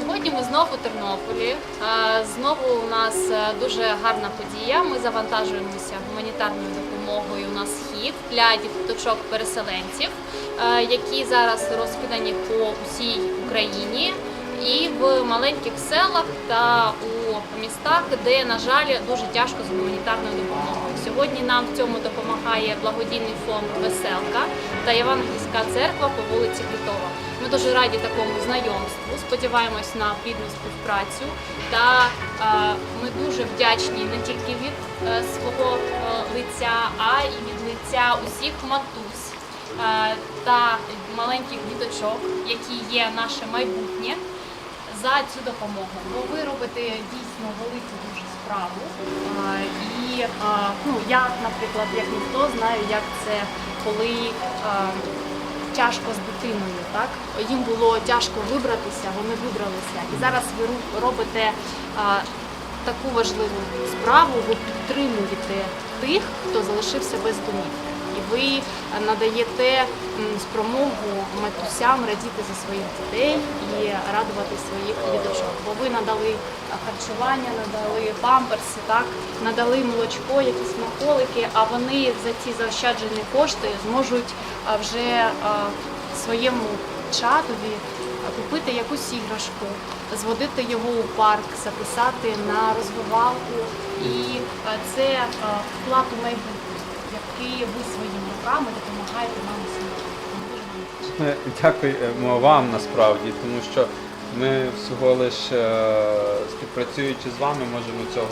Сьогодні ми знову у Тернополі. Знову у нас е, дуже гарна подія. Ми завантажуємося гуманітарною допомогою на схід для діточок-переселенців, е, які зараз розкидані по усій Україні і в маленьких селах та у містах, де, на жаль, дуже тяжко з гуманітарною допомогою. Сьогодні нам в цьому допомагає благодійний фонд Веселка та Євангельська церква по вулиці Квітова. Ми дуже раді такому знайомству. Сподіваємось на плідну співпрацю. Та е, ми дуже вдячні не тільки від е, свого е, лиця, а й від лиця усіх матусь та маленьких діточок, які є наше майбутнє, за цю допомогу. Бо ви робите дійсно велику дуже справу. Е, І е, ну, я, наприклад, як ніхто знаю, як це коли. е, тяжко з дитиною, так їм було тяжко вибратися, вони вибралися. І зараз ви робите а, таку важливу справу. Ви підтримуєте тих, хто залишився без домівки. Ви надаєте спромогу матусям радіти за своїх дітей і радувати своїх діточок. Бо ви надали харчування, надали памперси, так надали молочко, якісь смаколики, а вони за ці заощаджені кошти зможуть вже своєму чатові купити якусь іграшку, зводити його у парк, записати на розвивалку. І це вклад у майбутнє, який ви своїми руками допомагаєте нам усім. Ми дякуємо вам насправді, тому що ми всього лиш е, співпрацюючи з вами, можемо цього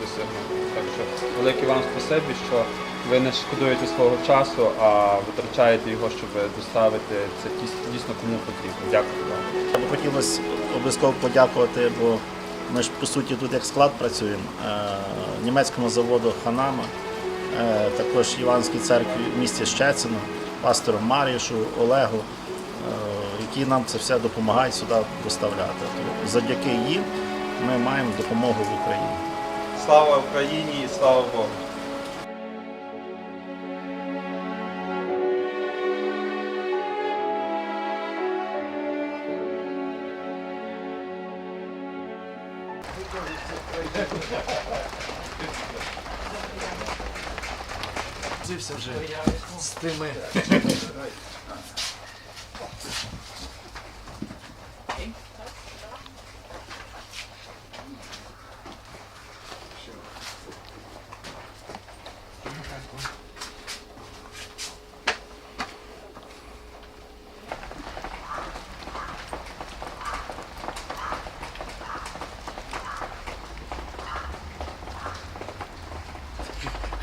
досягнути. Так що велике вам спасибі, що ви не шкодуєте свого часу, а витрачаєте його, щоб доставити це дійс- дійсно кому потрібно. Дякую вам. Я би хотілося обов'язково подякувати, бо ми ж по суті тут як склад працюємо. Е, Німецькому заводу Ханама, е, також Іванській церкві в місті Щецино, пастору Марішу, Олегу, е, які нам це все допомагають сюди доставляти. То Завдяки їм ми маємо допомогу в Україні. Слава Україні і слава Богу! Зився вже з тими.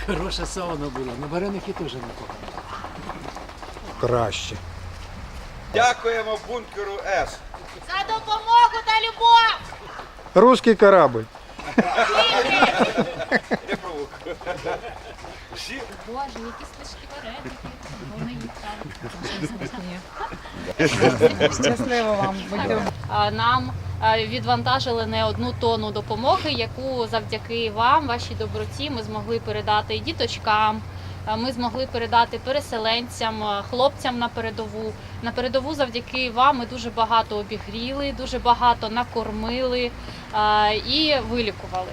Хороша сауна була, на вареники теж не погано. краще. Дякуємо бункеру С. За допомогу та любов! Русський корабль. Всі Боже, які смачні вареники. Вони їх там. Щасливо вам. А, Нам відвантажили не одну тонну допомоги, яку завдяки вам, вашій доброті, ми змогли передати діточкам. е, Ми змогли передати переселенцям, е, хлопцям на передову. На передову завдяки вам ми дуже багато обігріли, дуже багато накормили е, і вилікували.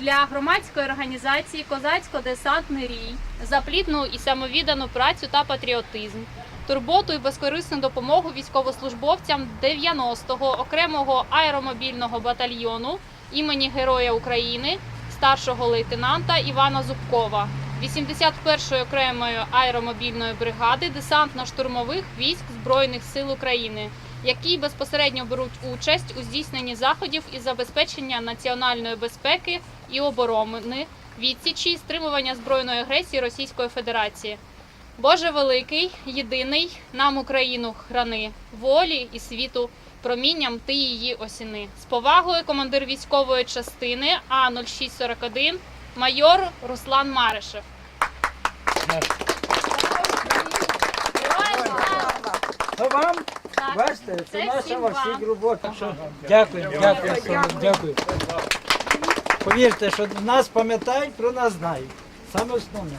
Для громадської організації Козацько-десантний рій за плідну і самовіддану працю та патріотизм, турботу і безкорисну допомогу військовослужбовцям 90-го окремого аеромобільного батальйону імені Героя України старшого лейтенанта Івана Зубкова, 81-ї окремої аеромобільної бригади десантно-штурмових військ Збройних сил України, які безпосередньо беруть участь у здійсненні заходів із забезпечення національної безпеки і оборони, відсічі стримування збройної агресії Російської Федерації. Боже великий, єдиний, нам Україну храни, волі і світу, промінням ти її осіни. З повагою командир військової частини А 0641 майор Руслан Маришев. То вам, бачите, це, це наша ваша робота. Дякую, дякую, дякую. Повірте, що нас пам'ятають, про нас знають. Саме основне.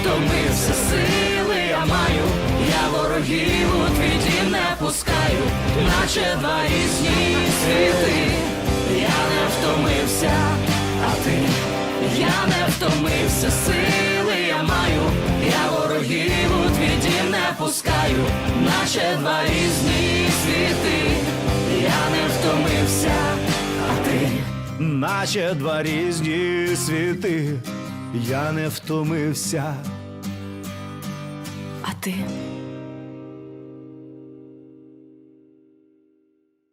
Втомився, сили я маю, я ворогів у твій дім не пускаю, наче два різні світи. Я не втомився, а ти, я не втомився, сили я маю, я ворогів у твій не пускаю, наче два різні світи. Я не втомився, а ти. наче два різні світи, я не втомився. А ти